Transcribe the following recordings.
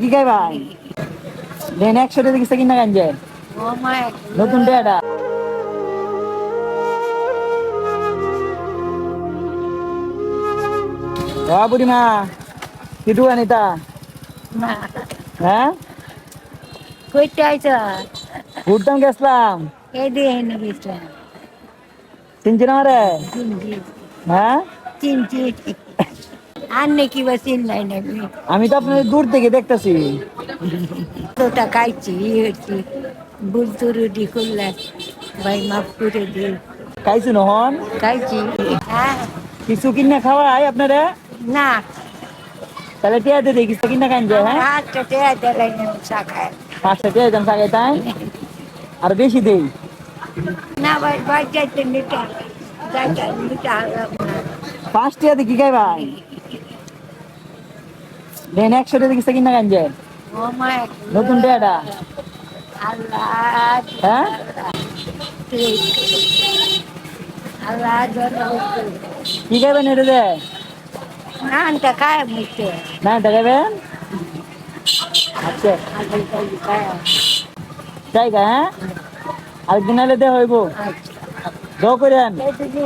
কি খাই। ভাই দেন একশো টাকা কিসে কিনা গাঞ্জে নতুন ডেটা ও বুড়িমা কিটু আনিতা হ্যাঁ? কইতে আইছ? ঘুরতাম গেছিলাম। এই দিয়ে এনে গেছিলাম চিনছি না রে হ্যাঁ? চিনছি আর নাকি বা চিনলাই নাকি? আমি তো আপনাদের দূর থেকে দেখতেছি। তোটা খাইছি হচ্ছি বুলতু রুটি করলে ভাই মাফ করে দি খাইছু নহন? খাইছি। হ্যাঁ। কিছু কিনা খাওয়াই আপনারা? না। তাহলে টিয়া দিয়ে দেখি কিনা গাঞ্জে হ্যাঁ? হাতটা টেয়া দিলাই চা খায় পাঁচটা টিয়া দাম সাগে তাই? আর বেশি দেই? না ভাই ভাই যাইতে নিটা যাইতে নিটা হারাম না। পাঁচ টিয়া দিয়ে কি খাই ভাই দেন একশো টাকা কিসে কিনা ও মা নতুন ডেটা হ্যাঁ? কি খাইবেন এটা দে নানটা কায় মুখতে না এটা খাইবেন আচ্ছা। তাই কা হ্যাঁ? আরেকদিন আলে দে হইব। দো করেন। যে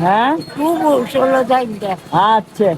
হ্যাঁ? আচ্ছা।